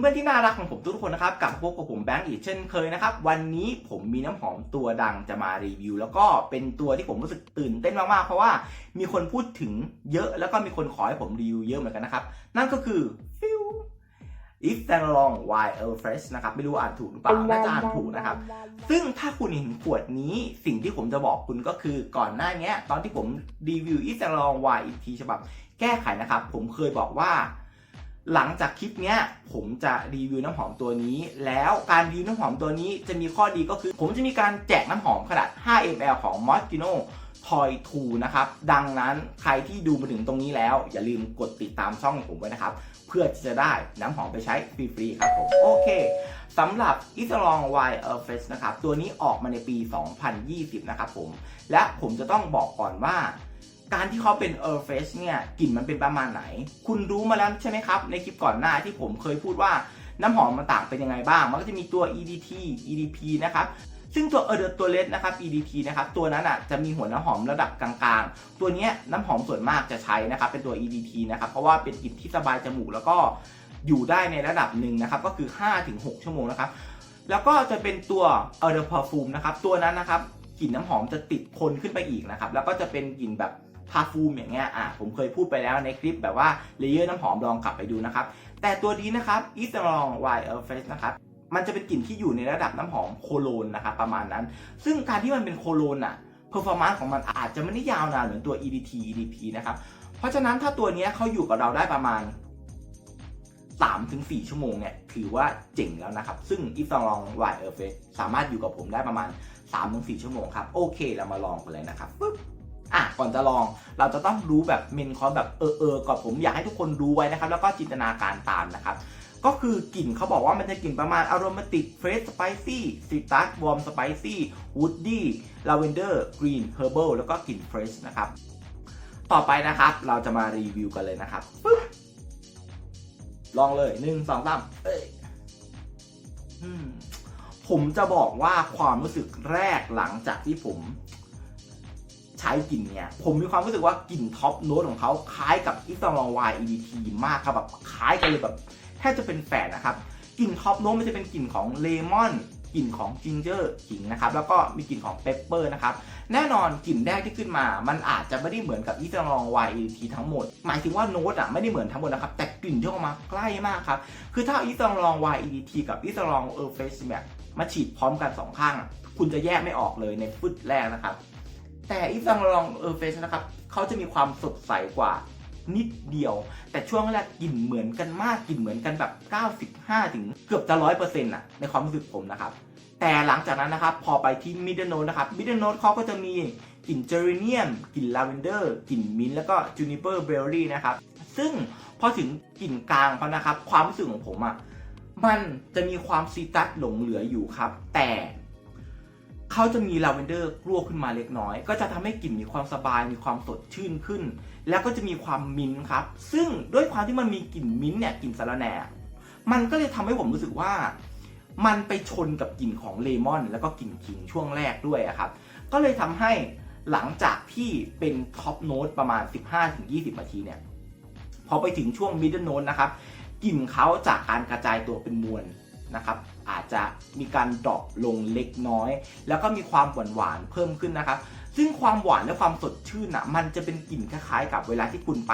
เพื่อนๆที่น่ารักของผมทุกคนนะครับกลับมาพบกับผมแบงค์อีกเช่นเคยนะครับวันนี้ผมมีน้ำหอมตัวดังจะมารีวิว แล้วก็เป็นตัวที่ผมรู้สึกตื่นเต้นมากๆเพราะว่ามีคนพูดถึงเยอะแล้วก็มีคนขอให้ผมรีวิวเยอะเหมือนกันนะครับ นั่นก็คือฟิว If Saint Laurent Wild Air Fresh นะครับไม่รู้อ่านถูกหรือเปล่าน่าจะอ่านถูกนะครับ ซึ่งถ้าคุณเห็นขวดนี้สิ่งที่ผมจะบอกคุณก็คือก่อนหน้าเนี้ยตอนที่ผมรีวิว If Saint Laurent Wild อีกทีฉบับแก้ไขนะครับ ผมเคยบอกว่า หลังจากคลิปเนี้ยผมจะรีวิวน้ำหอมตัวนี้ แล้วการรีวิวน้ำหอมตัวนี้จะมีข้อดีก็คือ ผมจะมีการแจกน้ำหอมขนาด 5 ml ของ Moschino Toy 2นะครับ ดังนั้นใครที่ดูมาถึงตรงนี้แล้ว อย่าลืมกดติดตามช่องผมไว้นะครับ เพื่อที่จะได้น้ำหอมไปใช้ฟรีๆครับผม โอเคสำหรับ i s a l o n Wild Air Fresh นะครับ ตัวนี้ออกมาในปี 2020 นะครับผม และผมจะต้องบอกก่อนว่า การที่เขาเป็น Air Fresh เนี่ยกลิ่นมันเป็นประมาณไหน คุณรู้มาแล้วใช่ไหมครับ ในคลิปก่อนหน้าที่ผมเคยพูดว่าน้ำหอมมันต่างเป็นยังไงบ้าง มันก็จะมีตัว EDT EDP นะครับซึ่งตัวเออตัวเลสนะครับ EDT นะครับตัวนั้นอะจะมีหัวน้ำหอมระดับกลางๆ ตัวนี้น้ำหอมส่วนมากจะใช้นะครับเป็นตัว EDT นะครับเพราะว่าเป็นกลิ่นที่สบายจมูกแล้วก็อยู่ได้ในระดับหนึ่งนะครับก็คือ 5-6 ชั่วโมงนะครับแล้วก็จะเป็นตัว e r p e r f u m e นะครับตัวนั้นนะครับกลิ่นน้ำหอมจะติดคนขึ้นไปอีกนะครับแล้วก็จะเป็นกลิ่นแบบ พาฟูมอย่างเงี้ยอะผมเคยพูดไปแล้วในคลิปแบบว่าเลเยอร์น้ำหอมลองกลับไปดูนะครับ แต่ตัวนี้นะครับ e a s t e r o n Wild Air Fresh นะครับมันจะเป็นกลิ่นที่อยู่ในระดับน้ำหอมโคโลนนะครับประมาณนั้น ซึ่งการที่มันเป็นโคโลนอะเพอร์ฟอร์มานซ์ของมันอาจจะไม่ได้ยาวนานเหมือนตัว EDT EDP นะครับ เพราะฉะนั้นถ้าตัวนี้เขาอยู่กับเราได้ประมาณ 3-4 ชั่วโมงเนี่ย ถือว่าเจ๋งแล้วนะครับ ซึ่ง i f t a l o n Wild Air Fresh สามารถอยู่กับผมได้ประมาณ 3-4 ชั่วโมงครับ โอเค เรามาลองกันเลยนะครับปึ๊บ อะก่อนจะลองเราจะต้องรู้แบบเมนคอร์สแบบเออเออก่อนผมอยากให้ทุกคนรู้ไว้นะครับ แล้วก็จินตนาการตามนะครับ ก็คือกลิ่นเขาบอกว่ามันจะกลิ่นประมาณอารมาติกเฟรชสไปซี่ซิตัสวอร์มสไปซี่วูดดี้ลาเวนเดอร์กรีนเฮอร์เบิลแล้วก็กลิ่นเฟรชนะครับ ต่อไปนะครับเราจะมารีวิวกันเลยนะครับปึ๊บลองเลยหนึ่งสองสามเอ้ยอืมผมจะบอกว่าความรู้สึกแรกหลังจากที่ผม ใช้กลิ่นเนี่ย ผมมีความรู้สึกว่ากลิ่นท็อปโน้ตของเขาคล้ายกับอิสลองวาย EDT มากครับแบบคล้ายกันเลยแบบแทบจะเป็นแฝดนะครับกลิ่นท็อปโน้ตมันจะเป็นกลิ่นของเลมอนกลิ่นของจิงเจอร์ขิงนะครับแล้วก็มีกลิ่นของเปปเปอร์นะครับแน่นอนกลิ่นแรกที่ขึ้นมา มันอาจจะไม่ได้เหมือนกับอิสลองวาย EDT ทั้งหมด หมายถึงว่าโน้ตอะไม่ได้เหมือนทั้งหมดนะครับแต่กลิ่นที่ออกมาใกล้มากครับคือถ้าอิสลองวาย EDT กับอิสลองเออร์เฟสเนี่ยมาฉีดพร้อมกันสองข้าง คุณจะแยกไม่ออกเลยในฟึดแรกนะครับ แต่อีฟังลองเออเฟสนะครับเขาจะมีความสดใสกว่านิดเดียว แต่ช่วงแรกกลิ่นเหมือนกันมากกลิ่นเหมือนกันแบบ 95 ถึงเกือบจะร้อยเปอร์เซ็นต์ะในความรู้สึกผมนะครับ แต่หลังจากนั้นนะครับ พอไปที่มิดเดิลโนนะครับมิดเดิลโนเขาก็จะมีกลิ่นเจอริเนียมกลิ่นลาเวนเดอร์กลิ่นมิ้นท์แล้วก็จูนิเปอร์เบลลี่นะครับ ซึ่งพอถึงกลิ่นกลางเขานะครับ ความรู้สึกของผมอะ่ะมันจะมีความซีตัสหลงเหลืออยู่ครับ แต่ เขาจะมีลาเวนเดอร์กลัวขึ้นมาเล็กน้อย ก็จะทำให้กลิ่นมีความสบายมีความสดชื่นขึ้น แล้วก็จะมีความมิ้นท์ครับ ซึ่งด้วยความที่มันมีกลิ่นมิ้นท์เนี่ยกลิ่นสาระแหน่มันก็เลยทำให้ผมรู้สึกว่า มันไปชนกับกลิ่นของเลมอน แล้วก็กลิ่นขิงช่วงแรกด้วยครับ ก็เลยทำให้หลังจากที่เป็นท็อปโน้ตประมาณ 15-20 นาทีเนี่ยพอไปถึงช่วงมิดเดิลโน้ตนะครับกลิ่นเขาจากการกระจายตัวเป็นมวล นะครับอาจจะมีการดรอปลงเล็กน้อย แล้วก็มีความหวานหวานเพิ่มขึ้นนะครับ ซึ่งความหวานและความสดชื่นอะมันจะเป็นกลิ่นคล้ายๆ กับเวลาที่คุณไป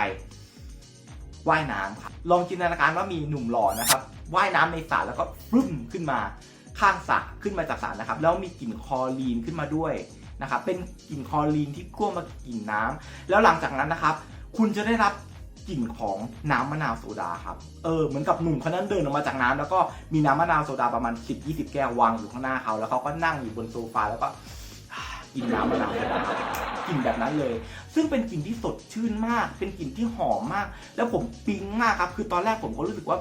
ว่ายน้ำครับลองจินตนาการว่ามีหนุ่มหล่อนะครับว่ายน้ำในสระแล้วก็ฟึ่มขึ้นมาข้างสระขึ้นมาจากสระนะครับ แล้วมีกลิ่นคอรีนขึ้นมาด้วยนะครับเป็นกลิ่นคอรีนที่คั่วมากลิ่นน้ำแล้วหลังจากนั้นนะครับ คุณจะได้รับ กลิ่นของน้ำมะนาวโซดาครับ เออ เหมือนกับหนุ่มคนนั้นเดินออกมาจากน้ำแล้วก็มีน้ำมะนาวโซดาประมาณ 10-20 แก้ววางอยู่ข้างหน้าเขาแล้วเขาก็นั่งอยู่บนโซฟาแล้วก็กินน้ำมะนาวโซดากลิ่นแบบนั้นเลย ซึ่งเป็นกลิ่นที่สดชื่นมาก เป็นกลิ่นที่หอมมาก แล้วผมปิ๊งมากครับ คือตอนแรกผมก็รู้สึกว่า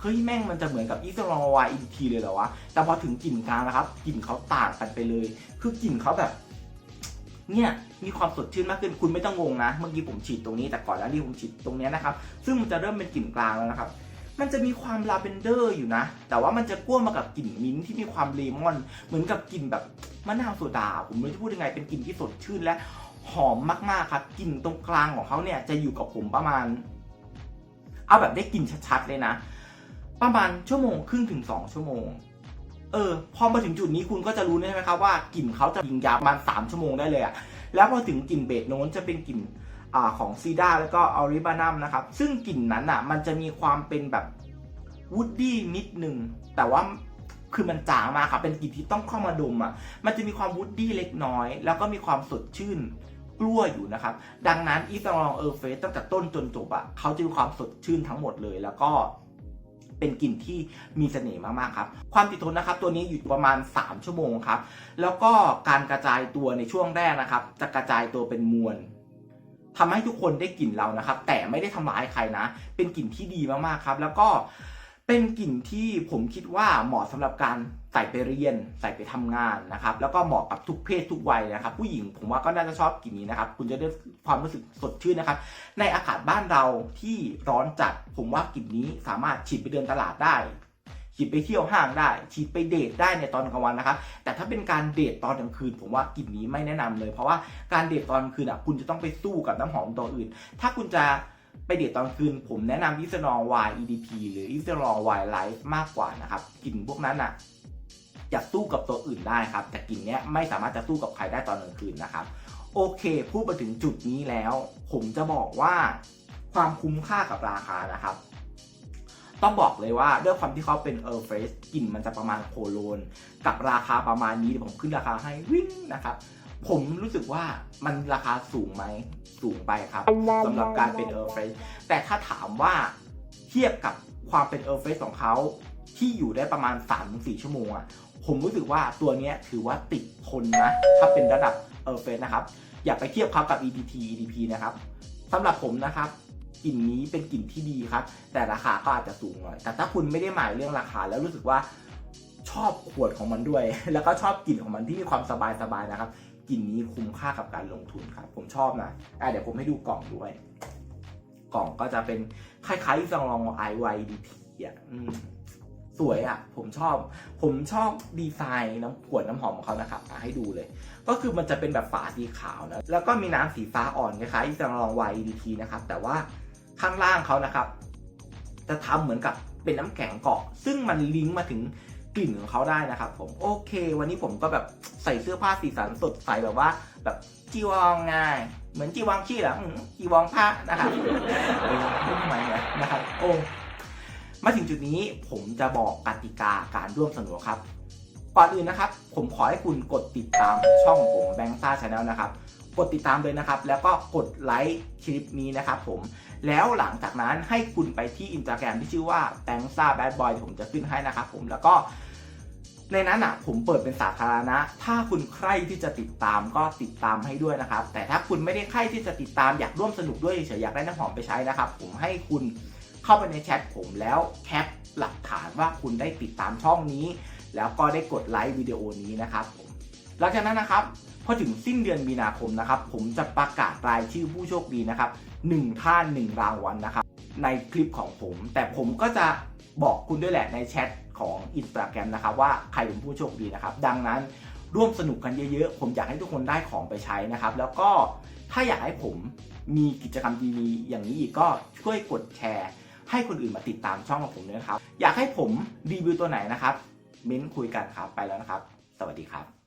เฮ้ยแม่งมันจะเหมือนกับอีสลองวายอีทีเลยเหรอวะ แต่พอถึงกลิ่นกลางนะครับ กลิ่นเขาต่างกันไปเลย คือกลิ่นเขาแบบ เนี่ยมีความสดชื่นมากขึ้นคุณไม่ต้องงงนะ เมื่อกี้ผมฉีดตรงนี้แต่ก่อนแล้วที่ผมฉีดตรงนี้นะครับซึ่งมันจะเริ่มเป็นกลิ่นกลางแล้วนะครับมันจะมีความลาเวนเดอร์อยู่นะ แต่ว่ามันจะก้วมากับกลิ่นมิ้นท์ที่มีความเลมอน เหมือนกับกลิ่นแบบมะนาวโซดา ผมไม่รู้จะพูดยังไง เป็นกลิ่นที่สดชื่นและหอมมากๆครับกลิ่นตรงกลางของเขาเนี่ยจะอยู่กับผมประมาณ เอาแบบได้กลิ่นชัดๆเลยนะ ประมาณชั่วโมงครึ่งถึง 2 ชั่วโมง เออพอมาถึงจุดนี้คุณก็จะรู้ใช่ไหมครับว่ากลิ่นเขาจะยิงยาวประมาณ3ชั่วโมงได้เลยอะแล้วพอถึงกลิ่นเบสโน้นจะเป็นกลิ่นอ่าของซีดาแล้วก็ออริบานัมนะครับ ซึ่งกลิ่นนั้นอะมันจะมีความเป็นแบบวูดดี้นิดนึง แต่ว่าคือมันจางมาครับเป็นกลิ่นที่ต้องเข้ามาดมอะมันจะมีความวูดดี้เล็กน้อย แล้วก็มีความสดชื่นกล้วอยู่นะครับ ดังนั้นอีฟลองเออร์เฟสตั้งแต่ต้นจนจบอะเขาจะมีความสดชื่นทั้งหมดเลยแล้วก็ เป็นกลิ่นที่มีเสน่ห์มากๆครับ ความติดทนนะครับ ตัวนี้อยู่ประมาณ 3 ชั่วโมงครับ แล้วก็การกระจายตัวในช่วงแรกนะครับ จะกระจายตัวเป็นมวลทำให้ทุกคนได้กลิ่นเรานะครับ แต่ไม่ได้ทำร้ายใครนะ เป็นกลิ่นที่ดีมากๆครับ แล้วก็ เป็นกลิ่นที่ผมคิดว่าเหมาะสำหรับการใส่ไปเรียน ใส่ไปทำงานนะครับ แล้วก็เหมาะกับทุกเพศทุกวัยนะครับ ผู้หญิงผมว่าก็น่าจะชอบกลิ่นนี้นะครับ คุณจะได้ความรู้สึกสดชื่นนะครับ ในอากาศบ้านเราที่ร้อนจัด ผมว่ากลิ่นนี้สามารถฉีดไปเดินตลาดได้ฉีดไปเที่ยวห้างได้ ฉีดไปเดทได้ในตอนกลางวันนะครับ แต่ถ้าเป็นการเดทตอนกลางคืน ผมว่ากลิ่นนี้ไม่แนะนำเลย เพราะว่าการเดทตอนกลางคืนอะคุณจะต้องไปสู้กับน้ำหอมตัวอื่น ถ้าคุณจะ ไปเดทตอนคืนผมแนะนำอิสนอง Y EDP หรืออิสนอง Y Life มากกว่านะครับกลิ่นพวกนั้นอะจะสู้กับตัวอื่นได้ครับ แต่กลิ่นเนี้ยไม่สามารถจะสู้กับใครได้ตอนกลางคืนนะครับ โอเคพูดมาถึงจุดนี้แล้ว ผมจะบอกว่าความคุ้มค่ากับราคานะครับ ต้องบอกเลยว่าด้วยความที่เขาเป็นเออร์เฟสกลิ่นมันจะประมาณโคโลน กับราคาประมาณนี้เดี๋ยวผมขึ้นราคาให้วิ่งนะครับ ผมรู้สึกว่ามันราคาสูงไหมสูงไปครับสำหรับการเป็นเออร์เฟสแต่ถ้าถามว่าเทียบกับความเป็นเออร์เฟสของเขาที่อยู่ได้ประมาณ 3-4 ชั่วโมงอะผมรู้สึกว่าตัวเนี้ยถือว่าติดทนนะ ถ้าเป็นระดับเออร์เฟสนะครับ อย่าไปเทียบเขากับ EDT EDP นะครับสำหรับผมนะครับกลิ่นนี้เป็นกลิ่นที่ดีครับ แต่ราคาก็อาจจะสูงหน่อย แต่ถ้าคุณไม่ได้หมายเรื่องราคาแล้วรู้สึกว่าชอบขวดของมันด้วย แล้วก็ชอบกลิ่นของมันที่มีความสบายสบายๆนะครับ กลิ่นนี้คุ้มค่ากับการลงทุนครับ ผมชอบนะอะเดี๋ยวผมให้ดูกล่องด้วย กล่องก็จะเป็นคล้ายๆซองลอง IYDT อะอืมสวยอะ ผมชอบ ผมชอบดีไซน์น้ำขวดน้ำหอมของเขานะครับให้ดูเลย ก็คือมันจะเป็นแบบฝาสีขาวนะ แล้วก็มีน้ำสีฟ้าอ่อนคล้ายๆอีซังลอง YDT นะครับ แต่ว่าข้างล่างเขานะครับ จะทำเหมือนกับเป็นน้ำแข็งเกาะ ซึ่งมันลิงก์มาถึง กลิ่นของเขาได้นะครับผมโอเค วันนี้ผมก็แบบใส่เสื้อผ้าสีสันสดใสแบบว่า แบบจีวองไงเหมือนจีวองขี้หรอจีวองผ้านะครับเออไม่ทำไมเนี่ยนะครับโอ้มาถึงจุดนี้ผมจะบอกกติกาการร่วมสนุกครับก่อนอื่นนะครับ ผมขอให้คุณกดติดตามช่องผมแบงค์ซ่าชาแนลนะครับ กดติดตามเลยนะครับ แล้วก็กดไลค์คลิปนี้นะครับผม แล้วหลังจากนั้นให้คุณไปที่อินสตาแกรมที่ชื่อว่าแบงซ่าแบดบอยผมจะขึ้นให้นะครับผมแล้วก็ในนั้นอะผมเปิดเป็นสาธารณะ ถ้าคุณใครที่จะติดตามก็ติดตามให้ด้วยนะครับ แต่ถ้าคุณไม่ได้ใครที่จะติดตามอยากร่วมสนุกด้วยเฉยๆอยากได้น้ำหอมไปใช้นะครับ ผมให้คุณเข้าไปในแชทผมแล้วแคปหลักฐานว่าคุณได้ติดตามช่องนี้ แล้วก็ได้กดไลค์วิดีโอนี้นะครับผม หลังจากนั้นนะครับพอถึงสิ้นเดือนมีนาคมนะครับ ผมจะประกาศรายชื่อผู้โชคดีนะครับหนึ่งท่านหนึ่งรางวัลนะครับ ในคลิปของผม แต่ผมก็จะบอกคุณด้วยแหละในแชทของอินสตาแกรมนะครับว่าใครเป็นผู้โชคดีนะครับ ดังนั้นร่วมสนุกกันเยอะๆ ผมอยากให้ทุกคนได้ของไปใช้นะครับ แล้วก็ถ้าอยากให้ผมมีกิจกรรมดีๆอย่างนี้อีกก็ช่วยกดแชร์ ให้คนอื่นมาติดตามช่องของผมด้วยนะครับ อยากให้ผมรีวิวตัวไหนนะครับ เม้นคุยกันครับ ไปแล้วนะครับ สวัสดีครับ